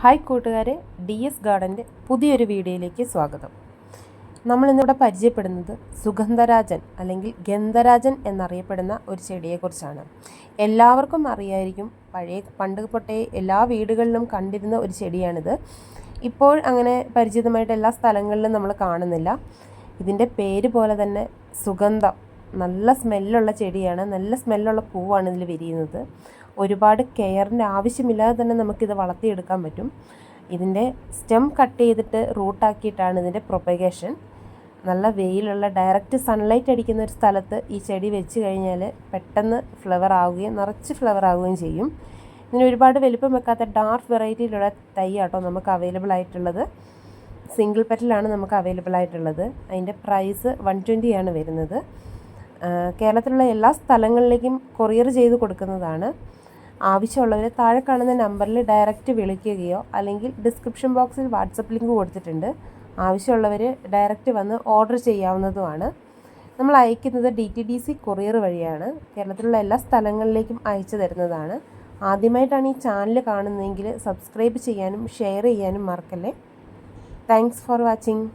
Hi കൂട്ടുകാരെ D S ഗാർഡന്റെ പുതിയൊരു വീഡിയോയിലേക്ക് സ്വാഗതം. നമ്മളിന്നിവിടെ പരിചയപ്പെടുന്നത് സുഗന്ധരാജൻ അല്ലെങ്കിൽ ഗന്ധരാജൻ എന്നറിയപ്പെടുന്ന ഒരു ചെടിയെക്കുറിച്ചാണ്. എല്ലാവർക്കും അറിയായിരിക്കും പഴയ പണ്ട് പൊട്ടേ എല്ലാ വീടുകളിലും കണ്ടിരുന്ന ഒരു ചെടിയാണിത്. ഇപ്പോൾ അങ്ങനെ പരിചിതമായിട്ട് എല്ലാ സ്ഥലങ്ങളിലും നമ്മൾ കാണുന്നില്ല. ഇതിന്റെ പേര് പോലെ തന്നെ സുഗന്ധം. നല്ല സ്മെല്ലുള്ള ചെടിയാണ്. നല്ല സ്മെല്ലുള്ള പൂവാണ് ഇതിൽ വിരിയുന്നത്. ഒരുപാട് കെയറിന്റെ ആവശ്യമില്ലാതെ തന്നെ നമുക്കിത് വളർത്തിയെടുക്കാൻ പറ്റും. ഇതിന്റെ സ്റ്റെം കട്ട് ചെയ്തിട്ട് റൂട്ടാക്കിയിട്ടാണ് ഇതിന്റെ പ്രൊപ്പഗേഷൻ. നല്ല വെയിലുള്ള ഡയറക്റ്റ് സൺലൈറ്റ് അടിക്കുന്ന ഒരു സ്ഥലത്ത് ഈ ചെടി വെച്ച് കഴിഞ്ഞാൽ പെട്ടെന്ന് ഫ്ലവർ ആവുകയും നിറച്ച് ഫ്ലവർ ആവുകയും ചെയ്യും. ഇതിന് ഒരുപാട് വലിപ്പം വെക്കാത്ത ഡാർക്ക് വെറൈറ്റിയിലുള്ള തൈ ആട്ടോ നമുക്ക് അവൈലബിൾ ആയിട്ടുള്ളത്. സിംഗിൾ പെറ്റലാണ് നമുക്ക് അവൈലബിൾ ആയിട്ടുള്ളത്. അതിന്റെ പ്രൈസ് വൺ ട്വന്റിയാണ് വരുന്നത്. കേരളത്തിലുള്ള എല്ലാ സ്ഥലങ്ങളിലേക്കും കൊറിയർ ചെയ്ത് കൊടുക്കുന്നതാണ്. ആവശ്യമുള്ളവർ താഴെ കാണുന്ന നമ്പറിൽ ഡയറക്റ്റ് വിളിക്കുകയോ അല്ലെങ്കിൽ ഡിസ്ക്രിപ്ഷൻ ബോക്സിൽ വാട്സപ്പ് ലിങ്ക് കൊടുത്തിട്ടുണ്ട്. ആവശ്യമുള്ളവർ ഡയറക്റ്റ് വന്ന് ഓർഡർ ചെയ്യാവുന്നതുമാണ്. നമ്മൾ അയക്കുന്നത് D T D C courier വഴിയാണ്. കേരളത്തിലുള്ള എല്ലാ സ്ഥലങ്ങളിലേക്കും അയച്ചു തരുന്നതാണ്. ആദ്യമായിട്ടാണ് ഈ ചാനൽ കാണുന്നതെങ്കിൽ സബ്സ്ക്രൈബ് ചെയ്യാനും ഷെയർ ചെയ്യാനും മറക്കല്ലേ. Thanks for watching.